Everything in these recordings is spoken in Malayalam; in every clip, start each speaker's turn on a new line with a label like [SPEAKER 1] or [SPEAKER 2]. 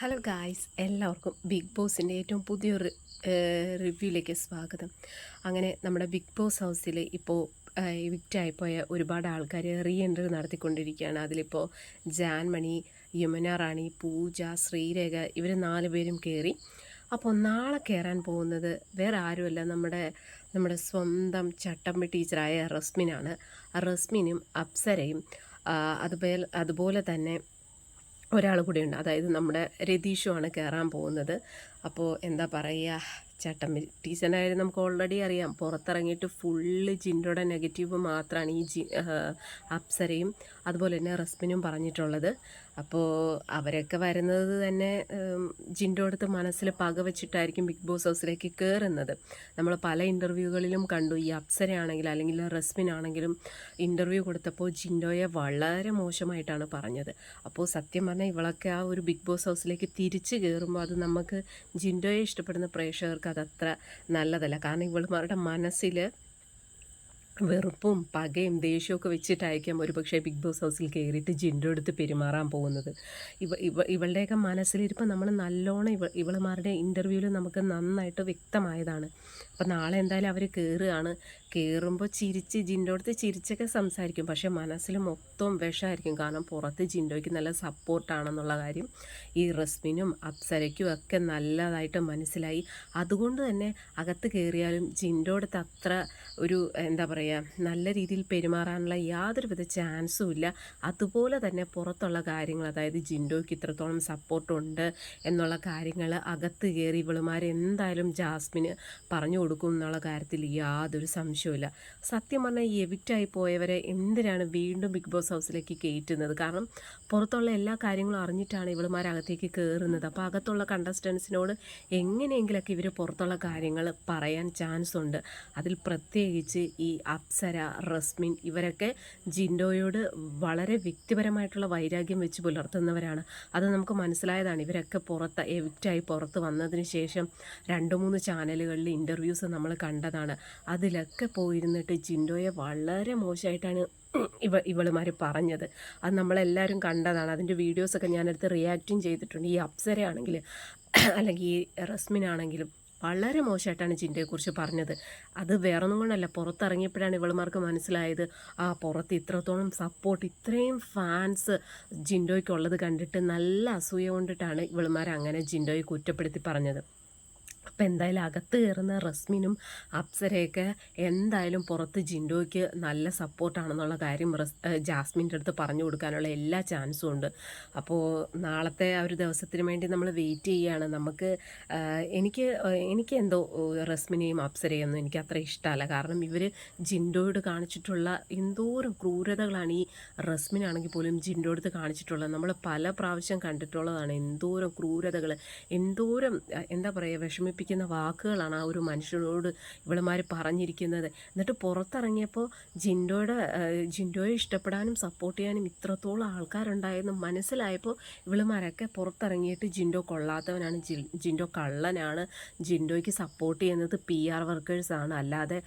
[SPEAKER 1] ഹലോ ഗായ്സ് എല്ലാവർക്കും ബിഗ് ബോസിന്റെ ഏറ്റവും പുതിയൊരു റിവ്യൂയിലേക്ക് സ്വാഗതം. അങ്ങനെ നമ്മുടെ ബിഗ് ബോസ് ഹൗസിൽ ഇപ്പോൾ വിക്റ്റായിപ്പോയ ഒരുപാട് ആൾക്കാർ റീ എൻട്രി നടത്തിക്കൊണ്ടിരിക്കുകയാണ്. അതിലിപ്പോൾ ജാൻമണി യമുന റാണി പൂജ ശ്രീരേഖ ഇവർ നാല് പേരും കയറി അപ്പോൾ നാളെ കയറാൻ പോകുന്നത് വേറെ ആരുമല്ല നമ്മുടെ നമ്മുടെ സ്വന്തം ചട്ടമ്പി ടീച്ചറായ റസ്മിനാണ്. റസ്മിനും അപ്സരയും അതുപോലെ അതുപോലെ തന്നെ ഒരാൾ കൂടിയുണ്ട്. അതായത് നമ്മുടെ രതീഷുമാണ് കയറാൻ പോകുന്നത്. അപ്പോൾ എന്താ പറയുക ചട്ടമ്പി ടീച്ചറിനായാലും നമുക്ക് ഓൾറെഡി അറിയാം. പുറത്തിറങ്ങിയിട്ട് ഫുള്ള് ജിൻഡോടെ നെഗറ്റീവ് മാത്രമാണ് ഈ ജി അപ്സരയും അതുപോലെ തന്നെ റസ്മിനും പറഞ്ഞിട്ടുള്ളത്. അപ്പോൾ അവരൊക്കെ വരുന്നത് തന്നെ ജിന്റെ അടുത്ത് മനസ്സിൽ പക വെച്ചിട്ടായിരിക്കും ബിഗ് ബോസ് ഹൗസിലേക്ക് കയറുന്നത് നമ്മൾ പല ഇന്റർവ്യൂകളിലും കണ്ടു ഈ അപ്സരയാണെങ്കിലും അല്ലെങ്കിൽ റസ്മിനാണെങ്കിലും ഇന്റർവ്യൂ കൊടുത്തപ്പോൾ ജിൻഡോയെ വളരെ മോശമായിട്ടാണ് പറഞ്ഞത്. അപ്പോൾ സത്യം പറഞ്ഞാൽ ഇവളൊക്കെ ആ ഒരു ബിഗ് ബോസ് ഹൗസിലേക്ക് തിരിച്ച് കയറുമ്പോൾ അത് നമുക്ക് ജിൻഡോയെ ഇഷ്ടപ്പെടുന്ന പ്രേക്ഷകർക്ക് അതത്ര നല്ലതല്ല. കാരണം ഇവളുമാരുടെ മനസ്സിൽ വെറുപ്പും പകയും ദേഷ്യമൊക്കെ വെച്ചിട്ടായിരിക്കാം ഒരു പക്ഷേ ബിഗ് ബോസ് ഹൗസിൽ കയറിയിട്ട് ജിൻഡോ എടുത്ത് പെരുമാറാൻ പോകുന്നത്. ഇവ ഇവ ഇവളുടെയൊക്കെ മനസ്സിലിരിപ്പം നമ്മൾ നല്ലോണം ഇവ ഇവളുമാരുടെ ഇന്റർവ്യൂവിൽ നമുക്ക് നന്നായിട്ട് വ്യക്തമായതാണ്. അപ്പം നാളെ എന്തായാലും അവർ കയറുകയാണ് കയറുമ്പോൾ ചിരിച്ച് ജിൻഡോ അടുത്ത് ചിരിച്ചൊക്കെ സംസാരിക്കും. പക്ഷേ മനസ്സിൽ മൊത്തം വിഷമായിരിക്കും. കാരണം പുറത്ത് ജിൻഡോയ്ക്ക് നല്ല സപ്പോർട്ടാണെന്നുള്ള കാര്യം. ഈ റസ്മിനും അപ്സരയ്ക്കും ഒക്കെ നല്ലതായിട്ട് മനസ്സിലായി. അതുകൊണ്ട് തന്നെ അകത്ത് കയറിയാലും ജിൻഡോ അടുത്ത് അത്ര ഒരു എന്താ പറയുക നല്ല രീതിയിൽ പെരുമാറാനുള്ള യാതൊരുവിധ ചാൻസും ഇല്ല. അതുപോലെ തന്നെ പുറത്തുള്ള കാര്യങ്ങൾ അതായത് ജിൻഡോയ്ക്ക് ഇത്രത്തോളം സപ്പോർട്ടുണ്ട് എന്നുള്ള കാര്യങ്ങൾ അകത്ത് കയറി ഇവളുമാർ എന്തായാലും ജാസ്മിന് പറഞ്ഞു കൊടുക്കും എന്നുള്ള കാര്യത്തിൽ യാതൊരു സംശയമില്ല സത്യം പറഞ്ഞാൽ ഈ എവിക്റ്റായി പോയവരെ എന്തിനാണ് വീണ്ടും ബിഗ് ബോസ് ഹൗസിലേക്ക് കയറ്റുന്നത്? കാരണം പുറത്തുള്ള എല്ലാ കാര്യങ്ങളും അറിഞ്ഞിട്ടാണ് ഇവളുമാർ അകത്തേക്ക് കയറുന്നത്. അപ്പോൾ അകത്തുള്ള കണ്ടസ്റ്റൻസിനോട് എങ്ങനെയെങ്കിലൊക്കെ ഇവർ പുറത്തുള്ള കാര്യങ്ങൾ പറയാൻ ചാൻസ് ഉണ്ട്. അതിൽ പ്രത്യേകിച്ച് ഈ അപ്സര റസ്മിൻ ഇവരൊക്കെ ജിൻഡോയോട് വളരെ വ്യക്തിപരമായിട്ടുള്ള വൈരാഗ്യം വെച്ച് പുലർത്തുന്നവരാണ്. അത് നമുക്ക് മനസ്സിലായതാണ്. ഇവരൊക്കെ പുറത്ത് എവിക്റ്റായി പുറത്ത് വന്നതിന് ശേഷം രണ്ട് മൂന്ന് ചാനലുകളിൽ ഇന്റർവ്യൂസ് നമ്മൾ കണ്ടതാണ്. അതിലൊക്കെ പോയിരുന്നിട്ട് ജിൻഡോയെ വളരെ മോശമായിട്ടാണ് ഇവ ഇവളുമാർ പറഞ്ഞത്. അത് നമ്മളെല്ലാവരും കണ്ടതാണ്. അതിന്റെ വീഡിയോസൊക്കെ ഞാനെടുത്ത് റിയാക്റ്റും ചെയ്തിട്ടുണ്ട്. ഈ അപ്സരയാണെങ്കിൽ അല്ലെങ്കിൽ ഈ റസ്മിനാണെങ്കിലും വളരെ മോശമായിട്ടാണ് ജിൻഡയെക്കുറിച്ച് പറഞ്ഞത്. അത് വേറൊന്നും കൊണ്ടല്ല. പുറത്തിറങ്ങിയപ്പോഴാണ് ഇവളുമാർക്ക് മനസ്സിലായത് ആ പുറത്ത് ഇത്രത്തോളം സപ്പോർട്ട് ഇത്രയും ഫാൻസ് ജിൻഡോയ്ക്കുള്ളത് കണ്ടിട്ട് നല്ല അസൂയ കൊണ്ടിട്ടാണ് ഇവളുമാർ അങ്ങനെ ജിൻഡോയെ കുറ്റപ്പെടുത്തി പറഞ്ഞത്. അപ്പം എന്തായാലും അകത്ത് കയറുന്ന റസ്മിനും അപ്സരയൊക്കെ എന്തായാലും പുറത്ത് ജിൻഡോയ്ക്ക് നല്ല സപ്പോർട്ടാണെന്നുള്ള കാര്യം റസ് ജാസ്മിന്റെ അടുത്ത് പറഞ്ഞു കൊടുക്കാനുള്ള എല്ലാ ചാൻസും ഉണ്ട്. അപ്പോൾ നാളത്തെ ആ ഒരു ദിവസത്തിന് വേണ്ടി നമ്മൾ വെയിറ്റ് ചെയ്യുകയാണ്. നമുക്ക് എനിക്ക് എനിക്ക് എന്തോ റസ്മിനെയും അപ്സരയും ഒന്നും എനിക്ക് അത്ര ഇഷ്ടമല്ല. കാരണം ഇവർ ജിൻഡോയോട് കാണിച്ചിട്ടുള്ള എന്തോരം ക്രൂരതകളാണ് ഈ റസ്മിനാണെങ്കിൽ പോലും ജിൻഡോ അടുത്ത് കാണിച്ചിട്ടുള്ളത്. നമ്മൾ പല പ്രാവശ്യം കണ്ടിട്ടുള്ളതാണ് എന്തോരം ക്രൂരതകൾ എന്തോരം എന്താ പറയുക വിഷമി വേദനിപ്പിക്കുന്ന വാക്കുകളാണ് ആ ഒരു മനുഷ്യനോട് ഇവളുമാർ പറഞ്ഞിരിക്കുന്നത്. എന്നിട്ട് പുറത്തിറങ്ങിയപ്പോൾ ജിൻഡോയുടെ ജിൻഡോയെ ഇഷ്ടപ്പെടാനും സപ്പോർട്ട് ചെയ്യാനും ഇത്രത്തോളം ആൾക്കാരുണ്ടായെന്ന് മനസ്സിലായപ്പോൾ ഇവളുമാരൊക്കെ പുറത്തിറങ്ങിയിട്ട് ജിൻഡോ കൊള്ളാത്തവനാണ് ജിൻഡോ കള്ളനാണ് ജിൻഡോയ്ക്ക് സപ്പോർട്ട് ചെയ്യുന്നത് പി ആർ വർക്കേഴ്സാണ് അല്ലാതെ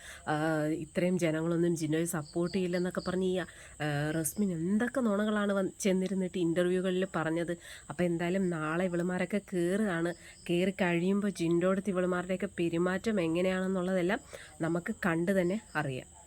[SPEAKER 1] ഇത്രയും ജനങ്ങളൊന്നും ജിൻഡോയെ സപ്പോർട്ട് ചെയ്യില്ലെന്നൊക്കെ പറഞ്ഞ് ഈ റസ്മിൻ എന്തൊക്കെ നുണകളാണ് ചെന്നിരുന്നിട്ട് ഇന്റർവ്യൂകളിൽ പറഞ്ഞത്. അപ്പോൾ എന്തായാലും നാളെ ഇവളുമാരൊക്കെ കയറുകയാണ് കയറി കഴിയുമ്പോൾ ജിൻഡോയുടെ ഇവിടുത്തെ ഇവളുമാരുടെയൊക്കെ പെരുമാറ്റം എങ്ങനെയാണെന്നുള്ളതെല്ലാം നമുക്ക് കണ്ടു തന്നെ അറിയാം.